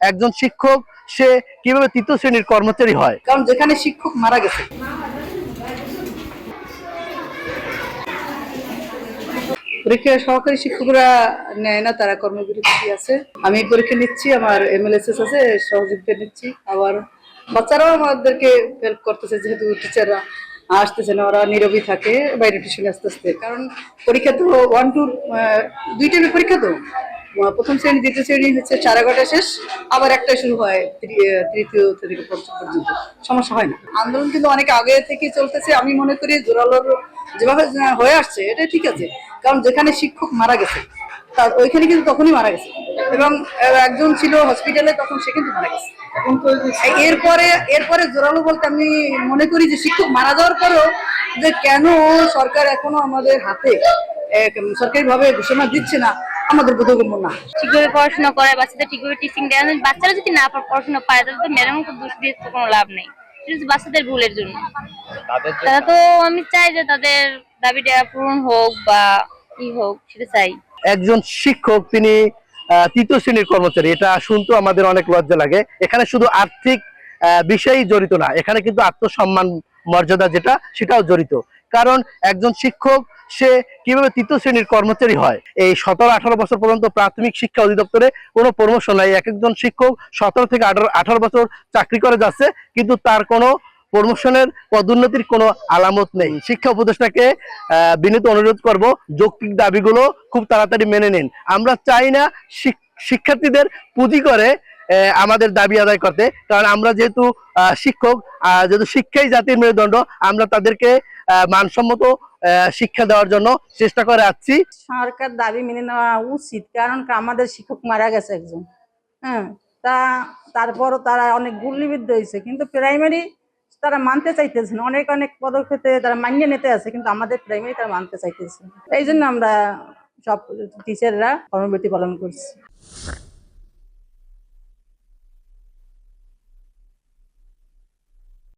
একজন শিক্ষক, সে কীভাবে তৃতীয় শ্রেণির কর্মচারী হয়? কারণ যেখানে শিক্ষক মারা গেছে। পরীক্ষা সহকারী শিক্ষকরা নেয় না, তারা কর্মবিরতি আছে। আমি পরীক্ষা নিচ্ছি, আমার এমএলএসএস আছে, সহযোগিতা নিচ্ছি। আবার বাচ্চারাও আমাদেরকে হেল্প করতেছে, যেহেতু টিচাররা আসতেছে না, ওরা নীরবই থাকে, বাইরে টিউশনে আসতে আসতে কারণ পরীক্ষা তো ওয়ান টু দুই টাইমের পরীক্ষা তো। প্রথম শ্রেণি, দ্বিতীয় শ্রেণি হচ্ছে সাড়ে এগারোটা শেষ, আবার একটা শুরু হয় তৃতীয় থেকে পর্যন্ত। সমস্যা হয় না। আন্দোলন কিন্তু অনেক আগে থেকে চলতেছে। আমি মনে করি জোরালোর যেভাবে হয়ে আসছে এটা ঠিক আছে। কারণ যেখানে শিক্ষক মারা গেছে, তার ওইখানে কিন্তু তখনই মারা গেছে। এবং একজন ছিল হসপিটালে তখন সে কিন্তু মারা গেছে। এরপরে এরপরে জোরালো বলতে আমি মনে করি যে শিক্ষক মারা যাওয়ার পরেও যে কেন সরকার এখনও আমাদের হাতে সরকারিভাবে ঘোষণা দিচ্ছে না আমাদের বোধগম্য না। ঠিকভাবে পড়াশোনা করে বাচ্চাদের ঠিকভাবে টিচিং দেয়। বাচ্চারা যদি না পড়াশোনা পায় তাহলে তো ম্যাডামকে দোষ দিয়ে তো কোনো লাভ নেই। বাচ্চাদের ভুলের জন্য। তারা তো আমি চাই যে তাদের দাবিটা পূরণ হোক বা কি হোক সেটা চাই। একজন শিক্ষক তিনি আহ, তৃতীয় শ্রেণির কর্মচারী। এটা শুনতে আমাদের অনেক লজ্জা লাগে। এখানে শুধু আর্থিক আহ, বিষয়ই জড়িত না। এখানে কিন্তু আত্মসম্মান মর্যাদা যেটা সেটাও জড়িত। কারণ একজন শিক্ষক সে কীভাবে তৃতীয় শ্রেণির কর্মচারী হয়? এই সতেরো আঠারো বছর পর্যন্ত প্রাথমিক শিক্ষা অধিদপ্তরে কোনো প্রমোশন নাই। এক একজন শিক্ষক সতেরো থেকে আঠারো বছর চাকরি করে যাচ্ছে, কিন্তু তার কোনো প্রমোশনের পদোন্নতির কোনো আলামত নেই। শিক্ষা উপদেষ্টাকে বিনীত অনুরোধ করব, যৌক্তিক দাবিগুলো খুব তাড়াতাড়ি মেনে নিন। আমরা চাই না শিক্ষার্থীদের পুঁজি করে আমাদের দাবি আদায় করতে। কারণ আমরা যেহেতু শিক্ষক যেহেতু শিক্ষাই জাতির মেরুদণ্ড, আমরা তাদেরকে মানসম্মত শিক্ষা দেওয়ার জন্য চেষ্টা করে আসছি। সরকার দাবি মেনে নেওয়া উচিত, কারণ আমাদের শিক্ষক মারা গেছে একজন। হ্যাঁ তা তারপরও তারা অনেক গুলিবিদ্ধ হয়েছে, কিন্তু প্রাইমারি তারা মানতে চাইতেছে না। অনেক অনেক পদক্ষেপে তারা মানিয়ে নিতে আছে, কিন্তু আমাদের প্রাইমারি তারা মানতে চাইতেছে এই জন্য আমরা সব টিচাররা কর্মবিরতি পালন করছি।